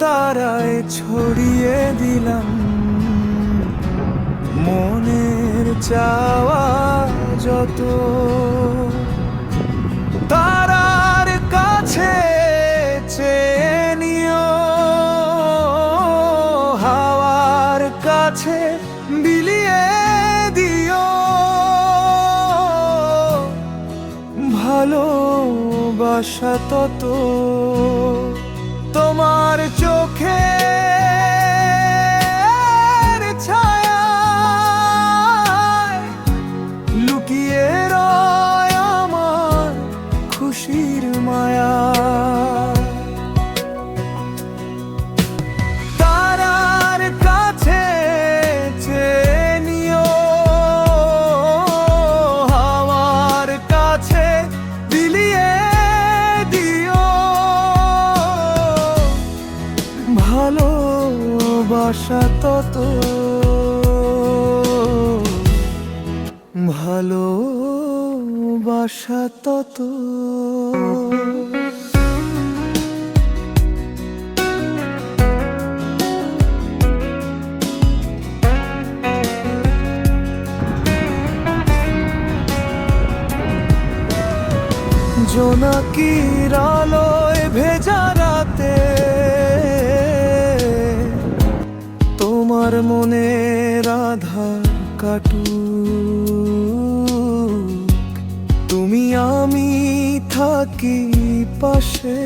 তারায় ছড়িয়ে দিলাম। মনের চাওয়া যত তারার কাছে চেয়ে নিও। হাওয়ার কাছে বিলিয়ে দিও। ভালোবাসা তত তোমার চোখে তত ভালোবাসা তত। জোনাকির আলোয় ভেজা রাতে তোমার মনের আধার কাটু তুমি আমি থাকি পাশে।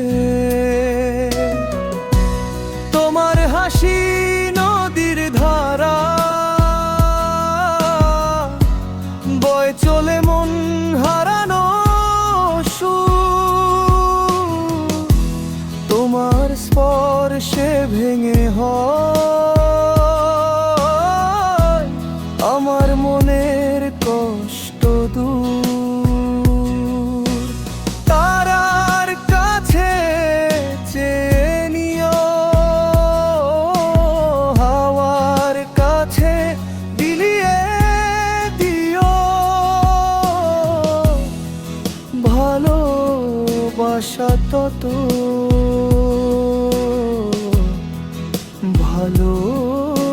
ভালোবাসা তত ভালোবাসা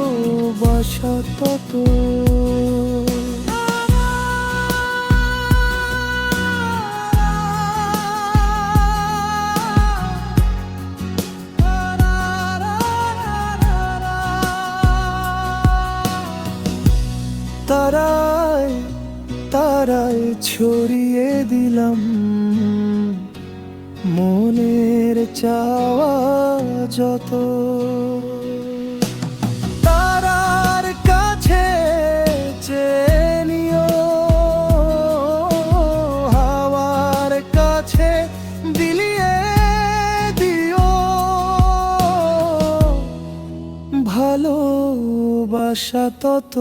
তত তারায় তারাই ছড়িয়ে দিলাম। মনের চাওয়া যত। তারার কাছে চেয়ে নিও। হাওয়ার কাছে বিলিয়ে দিও। ভালোবাসা তত।